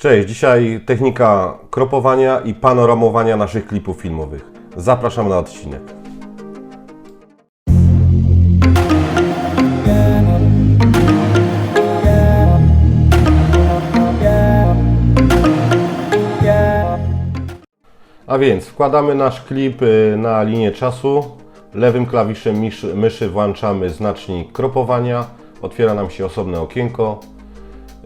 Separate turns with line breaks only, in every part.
Cześć, dzisiaj technika kropowania i panoramowania naszych klipów filmowych. Zapraszam na odcinek. A więc wkładamy nasz klip y, na linię czasu. Lewym klawiszem myszy włączamy znacznik kropowania. Otwiera nam się osobne okienko.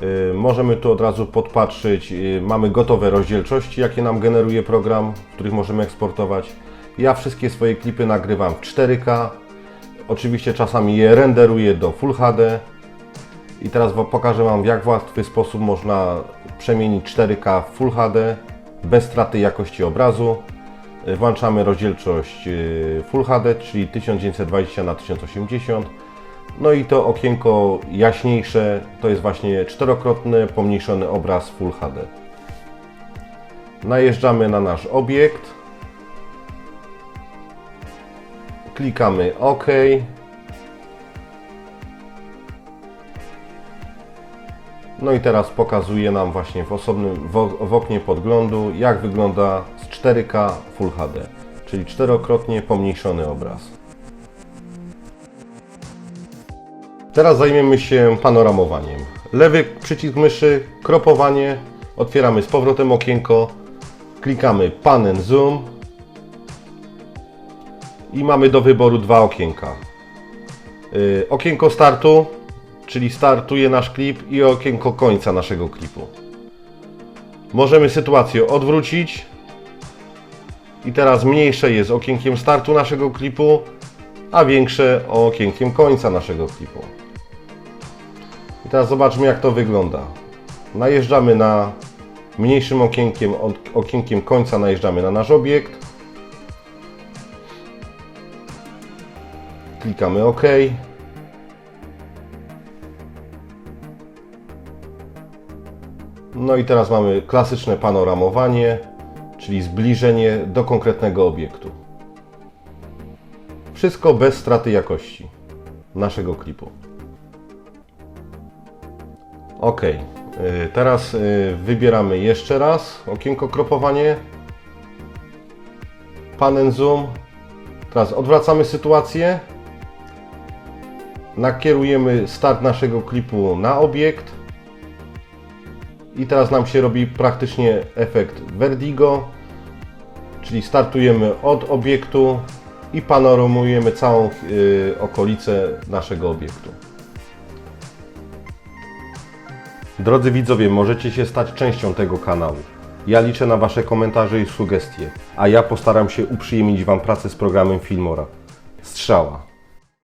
Y, Możemy tu od razu podpatrzyć, y, mamy gotowe rozdzielczości, jakie nam generuje program, w których możemy eksportować. Ja wszystkie swoje klipy nagrywam w 4K. Oczywiście czasami je renderuję do Full HD. I teraz pokażę Wam, w jak łatwy sposób można przemienić 4K w Full HD bez straty jakości obrazu. Y, Włączamy rozdzielczość Full HD, czyli 1920 na 1080. No i to okienko jaśniejsze to jest właśnie czterokrotny pomniejszony obraz Full HD. Najeżdżamy na nasz obiekt. Klikamy OK. No i teraz pokazuje nam właśnie w osobnym w, oknie podglądu jak wygląda z 4K Full HD, czyli czterokrotnie pomniejszony obraz. Teraz zajmiemy się panoramowaniem. Lewy przycisk myszy, kropowanie. Otwieramy z powrotem okienko. Klikamy Pan and Zoom. I mamy do wyboru dwa okienka. Yy, Okienko startu, czyli startuje nasz klip i okienko końca naszego klipu. Możemy sytuację odwrócić. I teraz mniejsze jest okienkiem startu naszego klipu, a większe okienkiem końca naszego klipu. Teraz zobaczmy jak to wygląda. Najeżdżamy na mniejszym okienkiem, okienkiem końca najeżdżamy na nasz obiekt. Klikamy OK. No i teraz mamy klasyczne panoramowanie, czyli zbliżenie do konkretnego obiektu. Wszystko bez straty jakości naszego klipu. Ok, teraz y, wybieramy jeszcze raz okienko kropowanie, pan zoom. Teraz odwracamy sytuację, nakierujemy start naszego klipu na obiekt i teraz nam się robi praktycznie efekt vertigo, czyli startujemy od obiektu i panoramujemy całą y, okolicę naszego obiektu. Drodzy widzowie, możecie się stać częścią tego kanału. Ja liczę na Wasze komentarze i sugestie, a ja postaram się uprzyjemnić Wam pracę z programem Filmora. Strzała!